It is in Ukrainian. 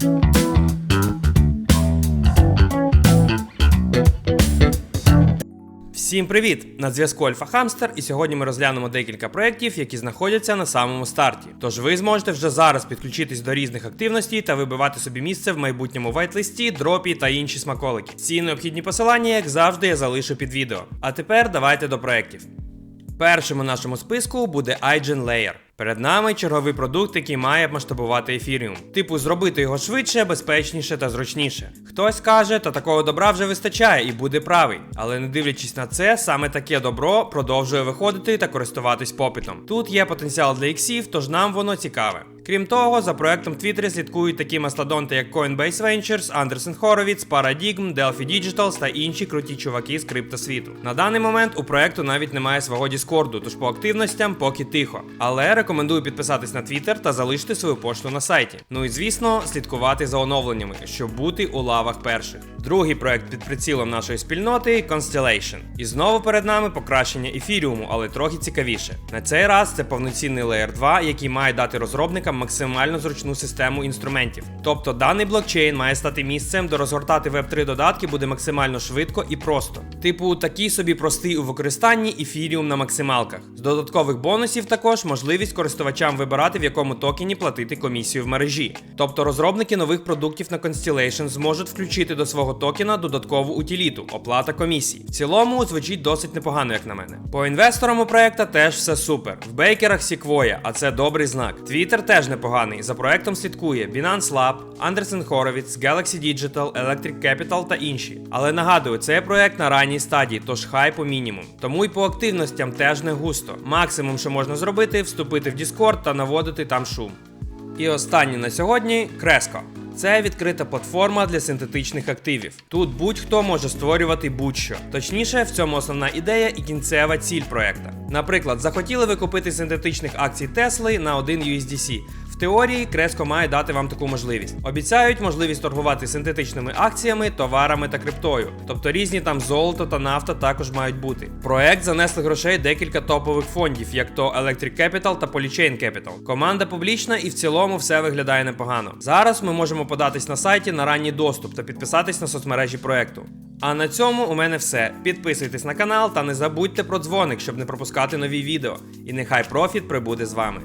Всім привіт! На зв'язку Альфа Хамстер, і сьогодні ми розглянемо декілька проєктів, які знаходяться на самому старті. Тож ви зможете вже зараз підключитись до різних активностей та вибивати собі місце в майбутньому вайтлисті, дропі та інші смаколики. Всі необхідні посилання, як завжди, я залишу під відео. А тепер давайте до проєктів. Першим у нашому списку буде iGen Layer. Перед нами черговий продукт, який має масштабувати ефіріум. Типу, зробити його швидше, безпечніше та зручніше. Хтось каже, та такого добра вже вистачає і буде правий. Але не дивлячись на це, саме таке добро продовжує виходити та користуватись попитом. Тут є потенціал для іксів, тож нам воно цікаве. Крім того, за проектом Twitter слідкують такі мастодонти, як Coinbase Ventures, Андерсен Хоровіц, Paradigm, Delphi Digitals та інші круті чуваки з криптосвіту. На даний момент у проекту навіть немає свого Діскорду, тож по активностям поки тихо. Але рекомендую підписатись на Twitter та залишити свою пошту на сайті. Ну і звісно, слідкувати за оновленнями, щоб бути у лавах перших. Другий проект під прицілом нашої спільноти Constellation. І знову перед нами покращення ефіріуму, але трохи цікавіше. На цей раз це повноцінний Layer 2, який має дати розробникам максимально зручну систему інструментів. Тобто даний блокчейн має стати місцем, де розгортати Web3 додатки буде максимально швидко і просто. Типу, такий собі простий у використанні ефіріум на максималках. З додаткових бонусів також можливість користувачам вибирати, в якому токені платити комісію в мережі. Тобто розробники нових продуктів на Constellation зможуть включити до свого токена додаткову утиліту оплата комісій. В цілому звучить досить непогано, як на мене. По інвесторам у проекта теж все супер. В бейкерах Sequoia, а це добрий знак. Twitter теж непоганий. За проектом слідкує Binance Lab, Anderson Horowitz, Galaxy Digital, Electric Capital та інші. Але нагадую, це проект на ранній стадії, тож хай по мінімум. Тому й по активностям теж не густо. Максимум, що можна зробити, вступити в Discord та наводити там шум. І останнє на сьогодні Кresco. Це відкрита платформа для синтетичних активів. Тут будь-хто може створювати будь-що. Точніше, в цьому основна ідея і кінцева ціль проекта. Наприклад, захотіли ви купити синтетичних акцій Тесли на 1 USDC. Теорії Креско має дати вам таку можливість. Обіцяють можливість торгувати синтетичними акціями, товарами та криптою. Тобто різні там золото та нафта також мають бути. Проект занесли грошей декілька топових фондів, як то Electric Capital та Polychain Capital. Команда публічна і в цілому все виглядає непогано. Зараз ми можемо податись на сайті на ранній доступ та підписатись на соцмережі проекту. А на цьому у мене все. Підписуйтесь на канал та не забудьте про дзвоник, щоб не пропускати нові відео. І нехай профіт прибуде з вами.